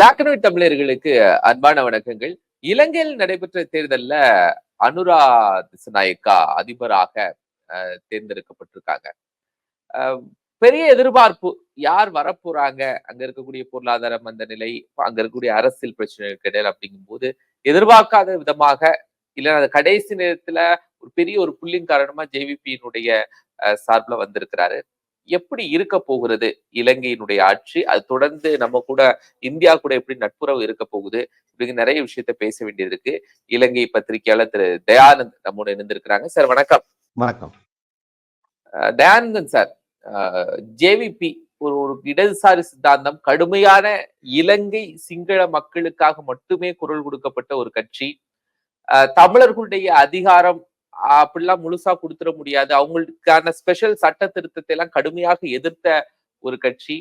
Black and white தமிழர்களுக்கு அன்பான வணக்கங்கள். இலங்கையில் நடைபெற்ற தேர்தல்ல அனுரா திசநாயக்கா அதிபராக தேர்ந்தெடுக்கப்பட்டிருக்காங்க. அஹ், பெரிய எதிர்பார்ப்பு யார் வரப்போறாங்க? அங்க இருக்கக்கூடிய பொருளாதார மந்த நிலை அங்க இருக்கக்கூடிய அரசியல் பிரச்சனைகளுக்கு இடையில அப்படிங்கும்போது எதிர்பார்க்காத விதமாக இல்ல அந்த கடைசி நேரத்துல ஒரு பெரிய ஒரு புள்ளின் காரணமா ஜேவிபியினுடைய சார்பில் வந்திருக்கிறாரு. எப்படி இருக்க போகிறது? இலங்கையினுடைய ஆட்சி அது தொடர்ந்து நம்ம கூட இந்தியா கூட எப்படி நட்புறவு இருக்க போகுது இப்படி நிறைய விஷயத்த பேச வேண்டியது இருக்கு இலங்கை பத்திரிகையாளர் திரு தயானந்த் நம்மோட இணைந்திருக்கிறாங்க. சார் வணக்கம். வணக்கம். தயானந்தன் சார் ஜேவிபி ஒரு ஒரு இடதுசாரி சித்தாந்தம் கடுமையான இலங்கை சிங்கள மக்களுக்காக மட்டுமே குரல் கொடுக்கப்பட்ட ஒரு கட்சி. அஹ் தமிழர்களுடைய அதிகாரம் அப்படிலாம் முழுசா கொடுத்துட முடியாது. அவங்களுக்கான ஸ்பெஷல் சட்ட திருத்தத்தை எல்லாம் கடுமையாக எதிர்த்த ஒரு கட்சி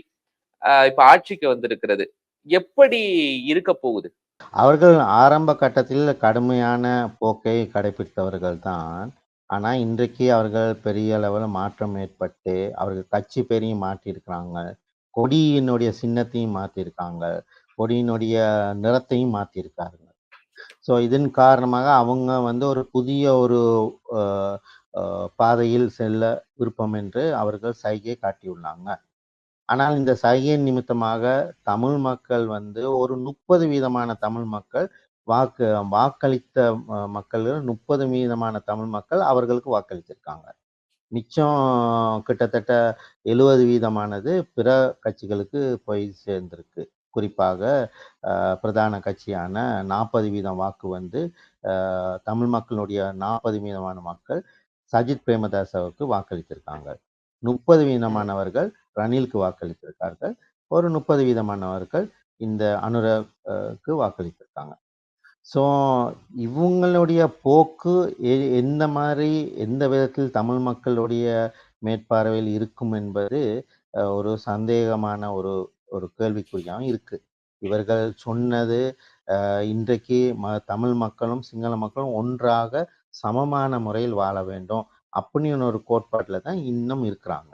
இப்ப ஆட்சிக்கு வந்திருக்கிறது. எப்படி இருக்க போகுது? அவர்கள் ஆரம்ப கட்டத்தில் கடுமையான போக்கை கடைபிடித்தவர்கள் தான். ஆனா இன்றைக்கு அவர்கள் பெரிய அளவில் மாற்றம் ஏற்பட்டு அவர்கள் கட்சி பேரையும் மாற்றியிருக்கிறாங்க. கொடியினுடைய சின்னத்தையும் மாற்றியிருக்காங்க. கொடியினுடைய நிறத்தையும் மாற்றிருக்காங்க ஸோ இதன் காரணமாக அவங்க வந்து ஒரு புதிய ஒரு பாதையில் செல்ல விருப்பம் என்று அவர்கள் சைகை காட்டியுள்ளாங்க. ஆனால் இந்த சைகையின் நிமித்தமாக தமிழ் மக்கள் வந்து ஒரு முப்பது வீதமான தமிழ் மக்கள் வாக்கு வாக்களித்த மக்கள் முப்பது வீதமான தமிழ் மக்கள் அவர்களுக்கு வாக்களித்திருக்காங்க. மிச்சம் கிட்டத்தட்ட எழுபது வீதமானது பிற கட்சிகளுக்கு போய் சேர்ந்திருக்கு. குறிப்பாக பிரதான கட்சியான நாற்பது வீதம் வாக்கு வந்து தமிழ் மக்களுடைய நாற்பது வீதமான மக்கள் சஜித் பிரேமதாசவுக்கு வாக்களித்திருக்காங்க. முப்பது வீதமானவர்கள் ரணிலுக்கு வாக்களித்திருக்கார்கள். ஒரு முப்பது வீதமானவர்கள் இந்த அனுரக்கு வாக்களித்திருக்காங்க. ஸோ இவங்களுடைய போக்கு எ- எந்த மாதிரி எந்த விதத்தில் தமிழ் மக்களுடைய மேற்பார்வையில் இருக்கும் என்பது ஒரு சந்தேகமான ஒரு ஒரு கேள்விக்குறியாகவும் இருக்கு. இவர்கள் சொன்னது இன்றைக்கு ம தமிழ் மக்களும் சிங்கள மக்களும் ஒன்றாக சமமான முறையில் வாழ வேண்டும் அப்படின்னு ஒரு கோட்பாட்டில் தான் இன்னும் இருக்கிறாங்க.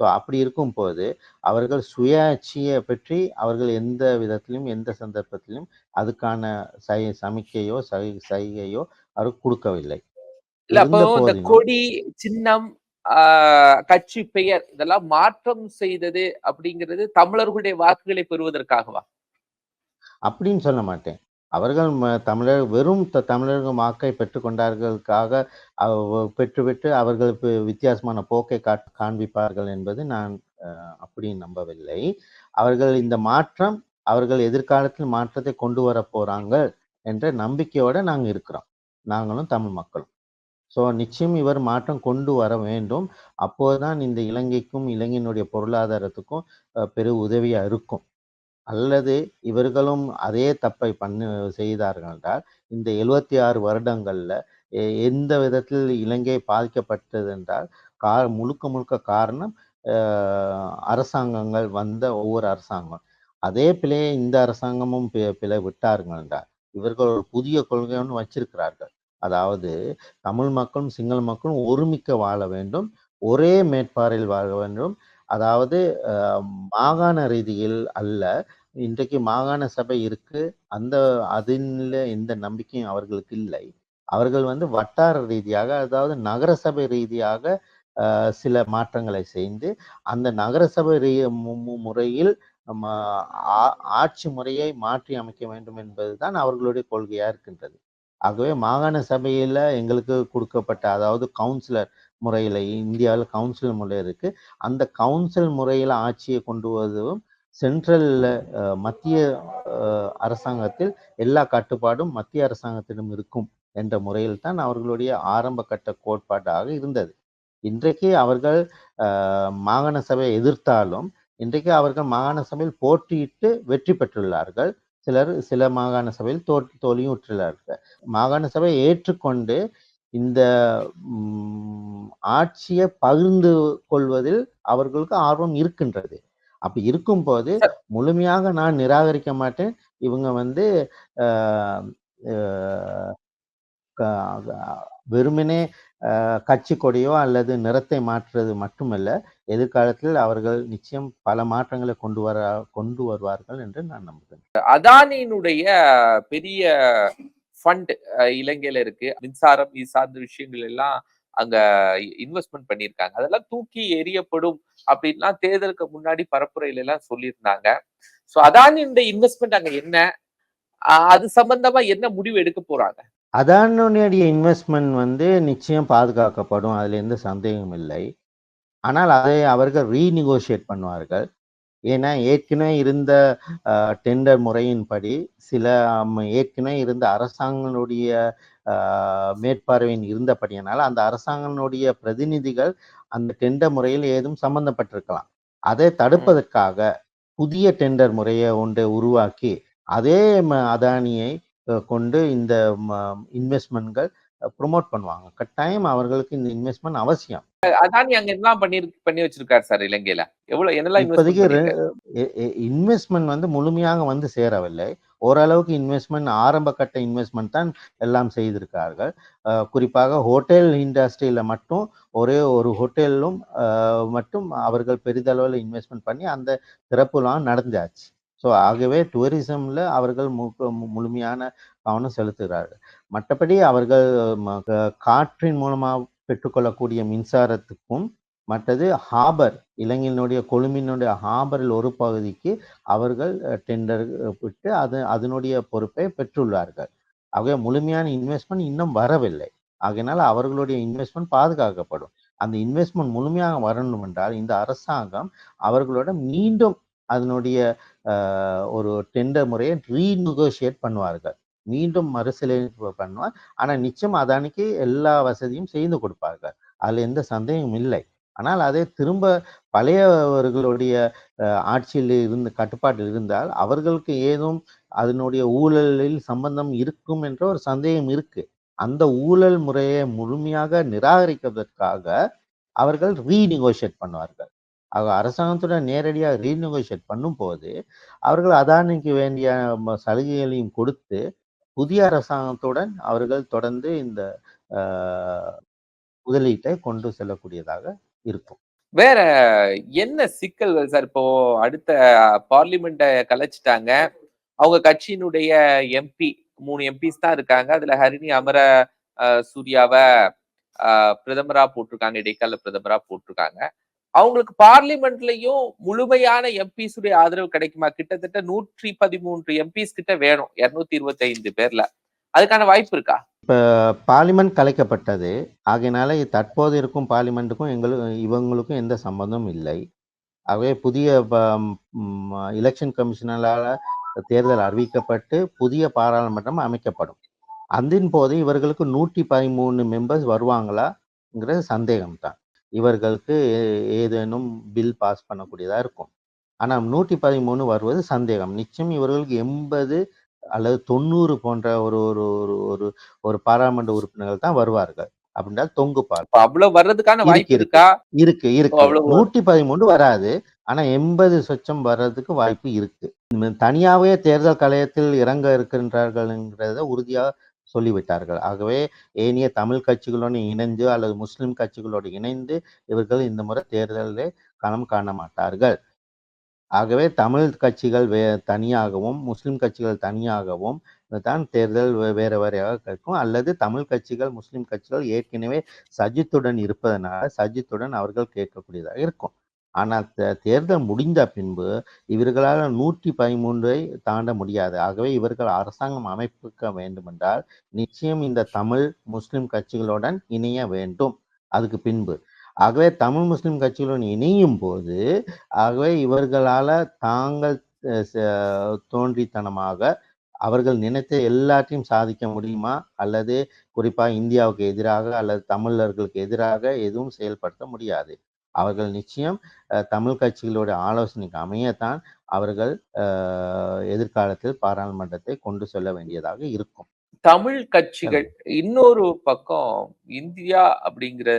ஸோ அப்படி இருக்கும்போது அவர்கள் சுயாட்சியை பற்றி அவர்கள் எந்த விதத்திலும் எந்த சந்தர்ப்பத்திலும் அதுக்கான சை சமிக்கையோ சை சைகையோ அவர் கொடுக்கவில்லை. கொடி சின்னம் கட்சி பெயர் இதெல்லாம் மாற்றம் செய்தது அப்படிங்கிறது தமிழர்களுடைய வாக்குகளை பெறுவதற்காகவா? அப்படின்னு சொல்ல மாட்டேன். அவர்கள் ம- தமிழர் வெறும் த- தமிழர்கள் வாக்கை பெற்றுக்கொண்டார்களுக்காக பெற்றுவிட்டு அவர்கள் வித்தியாசமான போக்கை காண்பிப்பார்கள் என்பது நான் அப்படி நம்பவில்லை. அவர்கள் இந்த மாற்றம் அவர்கள் எதிர்காலத்தில் மாற்றத்தை கொண்டு வர போறாங்க என்ற நம்பிக்கையோட நாங்கள் இருக்கிறோம். நாங்களும் தமிழ் மக்களும். ஸோ நிச்சயம் இவர் மாற்றம் கொண்டு வர வேண்டும். அப்போதுதான் இந்த இலங்கைக்கும் இலங்கையினுடைய பொருளாதாரத்துக்கும் பெரு உதவியாக இருக்கும். அல்லது இவர்களும் அதே தப்பை பண்ணு செய்தார்கள் என்றால் இந்த எழுபத்தி ஆறு வருடங்களில் எ- எந்த விதத்தில் இலங்கை பாதிக்கப்பட்டது என்றால் கா முழுக்க முழுக்க காரணம் அரசாங்கங்கள் வந்த ஒவ்வொரு அரசாங்கம் அதே பிழையை இந்த அரசாங்கமும் பி- பிழை விட்டார்கள் என்றால் இவர்கள் ஒரு புதிய கொள்கை ஒன்று வச்சிருக்கிறார்கள். அதாவது தமிழ் மக்களும் சிங்கள மக்களும் ஒருமிக்க வாழ வேண்டும். ஒரே மேற்பாறையில் வாழ வேண்டும். அதாவது மாகாண ரீதியில் அல்ல இன்றைக்கு மாகாண சபை இருக்கு. அந்த அதில் எந்த நம்பிக்கையும் அவர்களுக்கு இல்லை. அவர்கள் வந்து வட்டார ரீதியாக அதாவது நகரசபை ரீதியாக சில மாற்றங்களை செய்து அந்த நகரசபை ரீ மு- முறையில் நம்ம ஆட்சி முறையை மாற்றி அமைக்க வேண்டும் என்பதுதான் அவர்களுடைய கொள்கையா இருக்கின்றது. ஆகவே மாகாண சபையில் எங்களுக்கு கொடுக்கப்பட்ட அதாவது கவுன்சிலர் முறையில் இந்தியாவில் கவுன்சிலர் முறை இருக்குது அந்த கவுன்சில் முறையில் ஆட்சியை கொண்டு வருவதும் சென்ட்ரலில் மத்திய அரசாங்கத்தில் எல்லா கட்டுப்பாடும் மத்திய அரசாங்கத்திடம் இருக்கும் என்ற முறையில் தான் அவர்களுடைய ஆரம்ப கட்ட கோட்பாடாக இருந்தது. இன்றைக்கு அவர்கள் மாகாண சபையை எதிர்த்தாலும் இன்றைக்கு அவர்கள் மாகாண சபையில் போட்டியிட்டு வெற்றி பெற்றுள்ளார்கள். சிலர் சில மாகாண சபையில் தோ தோல்வியும் உற்றுள்ளார்கள் மாகாண சபையை ஏற்றுக்கொண்டு இந்த ஆட்சியை பகிர்ந்து கொள்வதில் அவர்களுக்கு ஆர்வம் இருக்கின்றது. அப்படி இருக்கும்போது முழுமையாக நான் நிராகரிக்க மாட்டேன். இவங்க வந்து வெறுமனே கட்சி கொடியோ அல்லது நிறத்தை மாற்றுறது மட்டுமல்ல எதிர்காலத்தில் அவர்கள் நிச்சயம் பல மாற்றங்களை கொண்டு வர கொண்டு வருவார்கள் என்று நான் நம்புகிறேன். அதானியினுடைய பெரிய ஃபண்ட் இலங்கையில இருக்கு. மின்சாரம் இது சார்ந்த விஷயங்கள் எல்லாம் அங்க இன்வெஸ்ட்மெண்ட் பண்ணியிருக்காங்க. அதெல்லாம் தூக்கி எறியப்படும் அப்படின்லாம் தேர்தலுக்கு முன்னாடி பரப்புரையில எல்லாம் சொல்லியிருந்தாங்க. அதான் இந்த இன்வெஸ்ட்மெண்ட் அங்க என்ன? அது சம்பந்தமா என்ன முடிவு எடுக்க போறாங்க? அதானுடைய இன்வெஸ்ட்மெண்ட் வந்து நிச்சயம் பாதுகாக்கப்படும். அதுல எந்த சந்தேகமும் இல்லை. ஆனால் அதை அவர்கள் ரீநெகோஷியேட் பண்ணுவார்கள். ஏன்னா ஏற்கனவே இருந்த டெண்டர் முறையின்படி சில ஏற்கனவே இருந்த அரசாங்கங்களுடைய ஆஹ், மேற்பார்வையின் இருந்தபடியினால் அந்த அரசாங்கங்களுடைய பிரதிநிதிகள் அந்த டெண்டர் முறையில் ஏதும் சம்பந்தப்பட்டிருக்கலாம். அதை தடுப்பதற்காக புதிய டெண்டர் முறையை ஒன்றை உருவாக்கி அதே அதானியை கொண்டு இந்த இன்வெஸ்ட்மெண்ட்கள் ப்ரொமோட் பண்ணுவாங்க. கட்டாயம் அவர்களுக்கு இந்த இன்வெஸ்ட்மெண்ட் அவசியம். அதானி அங்க என்னலாம் பண்ணி பண்ணி வச்சிருக்காரு சார் இலங்கையில. எவ்வளவு என்னெல்லாம் இப்போதைக்கு இன்வெஸ்ட்மெண்ட் வந்து முழுமையாக வந்து சேரவில்லை. ஓரளவுக்கு இன்வெஸ்ட்மெண்ட் ஆரம்ப கட்ட இன்வெஸ்ட்மெண்ட் தான் எல்லாம் செய்திருக்கார்கள். குறிப்பாக ஹோட்டல் இண்டஸ்ட்ரியில மட்டும் ஒரே ஒரு ஹோட்டலும் மட்டும் அவர்கள் பெரிதளவில் இன்வெஸ்ட்மெண்ட் பண்ணி அந்த திறப்புலாம் நடந்தாச்சு. ஸோ ஆகவே டூரிசம்ல அவர்கள் மு- முழுமையான கவனம் செலுத்துகிறார்கள். மற்றபடி அவர்கள் ம- காற்றின் மூலமாக பெற்றுக்கொள்ளக்கூடிய மின்சாரத்துக்கும் மற்றது ஹாபர் இலங்கையினுடைய கொழும்பினுடைய ஹாபரில் ஒரு பகுதிக்கு அவர்கள் டெண்டர் விட்டு அது அதனுடைய பொறுப்பை பெற்றுள்ளார்கள். ஆகவே முழுமையான இன்வெஸ்ட்மெண்ட் இன்னும் வரவில்லை. ஆகையினால் அவர்களுடைய இன்வெஸ்ட்மெண்ட் பாதுகாக்கப்படும். அந்த இன்வெஸ்ட்மெண்ட் முழுமையாக வரணும் என்றால் இந்த அரசாங்கம் அவர்களோட மீண்டும் அதனுடைய ஒரு டெண்டர் முறையை ரீநெகோஷியேட் பண்ணுவார்கள். மீண்டும் மறுசீரமைப்பு பண்ணுவார். ஆனால் நிச்சயம் அதானிக்கு எல்லா வசதியும் செய்து கொடுப்பார்கள். அதில் எந்த சந்தேகமும் இல்லை. ஆனால் அதை திரும்ப பழையவர்களுடைய ஆட்சியில் இருந்து கட்டுப்பாட்டில் இருந்தால் அவர்களுக்கு ஏதும் அதனுடைய ஊழலில் சம்பந்தம் இருக்கும் என்ற ஒரு சந்தேகம் இருக்கு. அந்த ஊழல் முறையை முழுமையாக நிராகரிப்பதற்காக அவர்கள் ரீநெகோஷியேட் பண்ணுவார்கள். ஆக அரசாங்கத்துடன் நேரடியாக ரீநெகோஷியேட் பண்ணும்போது அவர்கள் அதானிக்கு வேண்டிய சலுகைகளையும் கொடுத்து புதிய அரசாங்கத்துடன் அவர்கள் தொடர்ந்து இந்த முதலீட்டை கொண்டு செல்லக்கூடியதாக இருக்கும். வேற என்ன சிக்கல்கள் சார்? இப்போ அடுத்த பார்லிமெண்ட்டை கலைச்சிட்டாங்க. அவங்க கட்சியினுடைய எம்பி மூணு எம்பிஸ் தான் இருக்காங்க. அதுல ஹரிணி அமர சூர்யாவை பிரதமரா போட்டிருக்காங்க. இடைக்கால பிரதமரா போட்டிருக்காங்க. அவங்களுக்கு பார்லிமெண்ட்லயும் முழுமையான எம்பிஸ் உடைய ஆதரவு கிடைக்குமா? கிட்டத்தட்ட நூற்றி பதிமூன்று எம்பிஸ் கிட்ட வேணும். இருநூத்தி இருபத்தி ஐந்து பேர்ல. அதுக்கான வாய்ப்பு இருக்கா? இப்போ பார்லிமெண்ட் கலைக்கப்பட்டது. ஆகையினால தற்போது இருக்கும் பார்லிமெண்ட்டுக்கும் எங்களுக்கு இவங்களுக்கும் எந்த சம்பந்தமும் இல்லை. ஆகவே புதிய எலெக்ஷன் கமிஷனரால் தேர்தல் அறிவிக்கப்பட்டு புதிய பாராளுமன்றம் அமைக்கப்படும். அதன் போது இவர்களுக்கு நூற்றி பதிமூணு மெம்பர்ஸ் வருவாங்களாங்கிறது சந்தேகம்தான். இவர்களுக்கு ஏதேனும் பில் பாஸ் பண்ணக்கூடியதாக இருக்கும். ஆனால் நூற்றி பதிமூணு வருவது சந்தேகம். நிச்சயம் இவர்களுக்கு எண்பது அல்லது தொண்ணூறு போன்ற ஒரு ஒரு ஒரு ஒரு ஒரு பாராளுமன்ற உறுப்பினர்கள் தான் வருவார்கள். அப்படின்னா தொங்கு பால். இப்ப அவ்வளவு வர்றதுக்கான வாய்ப்பு இருக்கு. இருக்கா? இருக்கு நூற்றி பதிமூன்று வராது. ஆனா எண்பது சொச்சம் வர்றதுக்கு வாய்ப்பு இருக்கு. தனியாவே தேர்தல் கலையத்தில் இறங்க இருக்கின்றார்கள்ங்கிறத உறுதியா சொல்லிவிட்டார்கள். ஆகவே ஏனைய தமிழ் கட்சிகளோடு இணைந்து அல்லது முஸ்லிம் கட்சிகளோடு இணைந்து இவர்கள் இந்த முறை தேர்தலில் களம் காண மாட்டார்கள். ஆகவே தமிழ் கட்சிகள் வே தனியாகவும் முஸ்லிம் கட்சிகள் தனியாகவும் தான் தேர்தல் வே- வேற வேறையாக இருக்கும் அல்லது தமிழ் கட்சிகள் முஸ்லிம் கட்சிகள் ஏற்கனவே சஜித்துடன் இருப்பதனால சஜித்துடன் அவர்கள் கேட்கக்கூடியதாக இருக்கும். ஆனால் தே- தேர்தல் முடிந்த பின்பு இவர்களால் நூற்றி பதிமூன்றை தாண்ட முடியாது. ஆகவே இவர்கள் அரசாங்கம் அமைப்புக்க வேண்டுமென்றால் நிச்சயம் இந்த தமிழ் முஸ்லிம் கட்சிகளுடன் இணைய வேண்டும் அதுக்கு பின்பு. ஆகவே தமிழ் முஸ்லிம் கட்சிகளுடன் இணையும் போது ஆகவே இவர்களால் தாங்கள் ச- தோன்றித்தனமாக அவர்கள் நினைத்த எல்லாத்தையும் சாதிக்க முடியுமா? அல்லது குறிப்பாக இந்தியாவுக்கு எதிராக அல்லது தமிழர்களுக்கு எதிராக எதுவும் செயல்படுத்த முடியாது. அவர்கள் நிச்சயம் தமிழ் கட்சிகளோட ஆலோசனைக்கு அமையத்தான் அவர்கள் எதிர்காலத்தில் பாராளுமன்றத்தை கொண்டு செல்ல வேண்டியதாக இருக்கும். தமிழ் கட்சிகள் இன்னொரு பக்கம் இந்தியா அப்படிங்கிற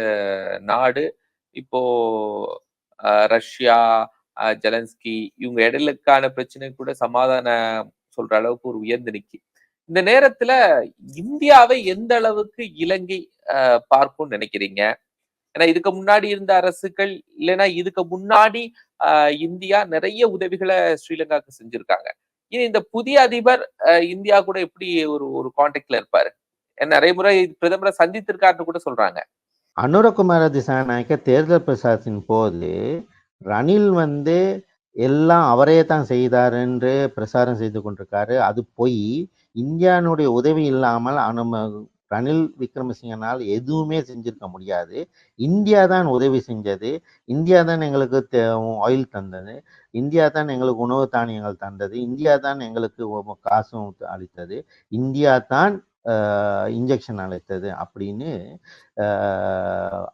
நாடு இப்போ ரஷ்யா ஜெலன்ஸ்கி இவங்க இடையிலுக்கான பிரச்சனை கூட சமாதானம் சொல்ற அளவுக்கு ஒரு உயர்ந்து நிக்கி. இந்த நேரத்துல இந்தியாவை எந்த அளவுக்கு இலங்கை அஹ், பார்க்கும்னு நினைக்கிறீங்க? ஏன்னா இதுக்கு முன்னாடி இருந்த அரசுகள் இல்லைன்னா இதுக்கு முன்னாடி ஆஹ், இந்தியா நிறைய உதவிகளை ஸ்ரீலங்காவுக்கு செஞ்சிருக்காங்க. இனி இந்த புதிய அதிபர் இந்தியா கூட எப்படி ஒரு ஒரு கான்டாக்ட்ல இருப்பாரு? நிறைய முறை பிரதமரை சந்தித்திருக்காருன்னு கூட சொல்றாங்க. அனுரகுமார திசாநாயக்க தேர்தல் பிரசாரத்தின் போது ரணில் வந்து எல்லாம் அவரே தான் செய்தார் என்று பிரசாரம் செய்து கொண்டிருக்காரு. அது பொய் இந்தியானுடைய உதவி இல்லாமல் அனும ரணில் விக்ரமசிங்கனால் எதுவுமே செஞ்சிருக்க முடியாது. இந்தியா தான் உதவி செஞ்சது. இந்தியா தான் எங்களுக்கு ஆயில் தந்தது. இந்தியா தான் எங்களுக்கு உணவு தானியங்கள் தந்தது. இந்தியா தான் எங்களுக்கு காசும் அளித்தது. இந்தியா தான் இன்ஜெக்ஷன் அளித்தது அப்படின்னு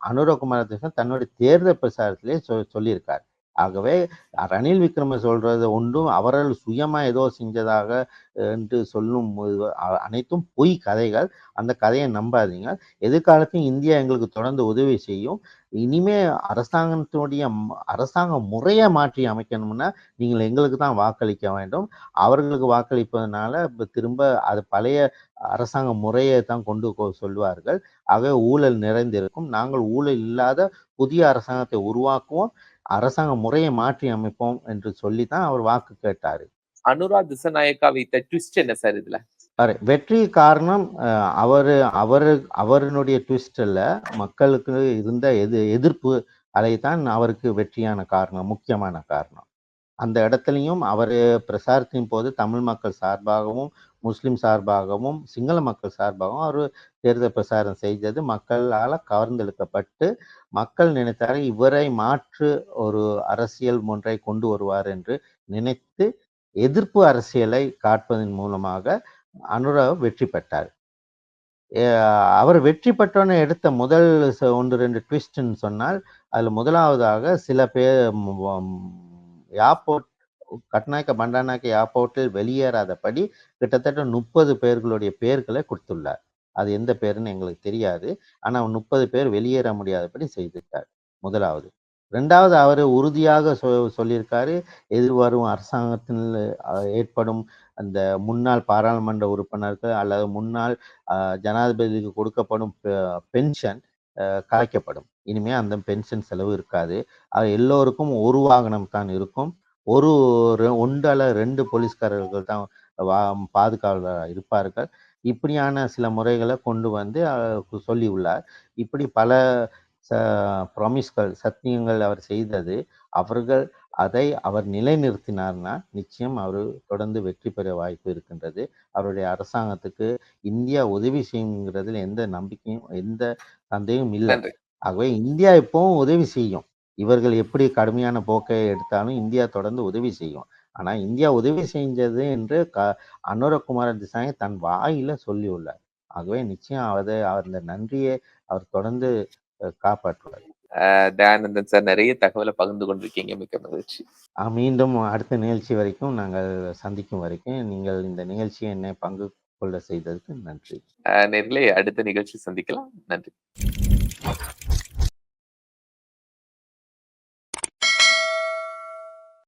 அனுரகுமார தன்னுடைய தேர்தல் பிரசாரத்திலே சொ சொல்லியிருக்கார். ஆகவே ரணில் விக்ரம சொல்றது ஒன்றும் அவர்கள் சுயமா ஏதோ செஞ்சதாக என்று சொல்லும் அனைத்தும் பொய் கதைகள். அந்த கதையை நம்பாதீங்க. எதிர்காலத்தையும் இந்தியா எங்களுக்கு தொடர்ந்து உதவி செய்யும். இனிமே அரசாங்கத்தினுடைய அரசாங்க முறையை மாற்றி அமைக்கணும்னா நீங்கள் எங்களுக்கு தான் வாக்களிக்க வேண்டும். அவர்களுக்கு வாக்களிப்பதனால திரும்ப அது பழைய அரசாங்க முறையை தான் கொண்டு கொ- சொல்வார்கள். ஆகவே ஊழல் நிறைந்திருக்கும். நாங்கள் ஊழல் இல்லாத புதிய அரசாங்கத்தை உருவாக்குவோம். அரசாங்க முறையை மாற்றி அமைப்போம் என்று சொல்லி தான் அவர் வாக்கு கேட்டாரு. அனுரா திசநாயக்கா வைத்த ட்விஸ்ட் என்ன சார் இதுல? வெற்றி காரணம் அவரு அவரு அவருடைய ட்விஸ்ட்ல மக்களுக்கு இருந்த எது எதிர்ப்பு அதைத்தான் அவருக்கு வெற்றியான காரணம் முக்கியமான காரணம். அந்த இடத்துலையும் அவர் பிரசாரத்தின் போது தமிழ் மக்கள் சார்பாகவும் முஸ்லீம் சார்பாகவும் சிங்கள மக்கள் சார்பாகவும் அவர் தேர்தல் பிரசாரம் செய்தது மக்களால் கவர்ந்தெழுக்கப்பட்டு மக்கள் நினைத்தார் இவரை மாற்று ஒரு அரசியல் ஒன்றை கொண்டு வருவார் என்று நினைத்து எதிர்ப்பு அரசியலை காட்பதன் மூலமாக அனுரா வெற்றி பெற்றார். அவர் வெற்றி பெற்றோன்னு எடுத்த முதல் ச- ஒன்று ரெண்டு ட்விஸ்ட்னு சொன்னால் அதில் முதலாவதாக சில பேர் யாப்போர்ட் கட்நாயக்க பண்டாநாயக்க ஏர்போர்ட்டில் வெளியேறாதபடி கிட்டத்தட்ட முப்பது பேர்களுடைய பெயர்களை கொடுத்துள்ளார். அது எந்த பேருன்னு எங்களுக்கு தெரியாது. ஆனால் முப்பது பேர் வெளியேற முடியாதபடி செய்திருக்கார் முதலாவது. ரெண்டாவது அவர் உறுதியாக சொ சொல்லியிருக்காரு. எதிர்வரும் அரசாங்கத்தில் ஏற்படும் அந்த முன்னாள் பாராளுமன்ற உறுப்பினர்கள் அல்லது முன்னாள் ஜனாதிபதிக்கு கொடுக்கப்படும் பெ- பென்ஷன் கலைக்கப்படும். இனிமே அந்த பென்ஷன் செலவு இருக்காது. அது எல்லோருக்கும் ஒரு வாகனம் தான் இருக்கும். ஒரு ஒன்று அல்லது ரெண்டு போலீஸ்காரர்கள் தான் வா பாதுகாவலராக இருப்பார்கள். இப்படியான சில முறைகளை கொண்டு வந்து சொல்லியுள்ளார். இப்படி பல ச ப்ராமிஸ்கள் சத்தியங்கள் அவர் செய்தது அவர்கள் அதை அவர் நிலைநிறுத்தினார்னா நிச்சயம் அவர் தொடர்ந்து வெற்றி பெற வாய்ப்பு இருக்கின்றது. அவருடைய அரசாங்கத்துக்கு இந்தியா உதவி செய்யுங்கிறதுல எந்த நம்பிக்கையும் எந்த சந்தேகமும் இல்லை. ஆகவே இந்தியா இப்பவும் உதவி செய்யும். இவர்கள் எப்படி கடுமையான போக்கை எடுத்தாலும் இந்தியா தொடர்ந்து உதவி செய்யும். ஆனா இந்தியா உதவி செஞ்சது என்று க அனுரகுமார திசாய் தன் வாயில சொல்லியுள்ளார். ஆகவே நிச்சயம் அதை அந்த நன்றியை அவர் தொடர்ந்து காப்பாற்றுவார். தயானந்தன் சார் நிறைய தகவலை பகிர்ந்து கொண்டிருக்கீங்க. மிக்க மகிழ்ச்சி. மீண்டும் அடுத்த நிகழ்ச்சி வரைக்கும் நாங்கள் சந்திக்கும் வரைக்கும் நீங்கள் இந்த நிகழ்ச்சியை என்னை பங்கு கொள்ள செய்ததற்கு நன்றி. நேர்களே அடுத்த நிகழ்ச்சி சந்திக்கலாம். நன்றி.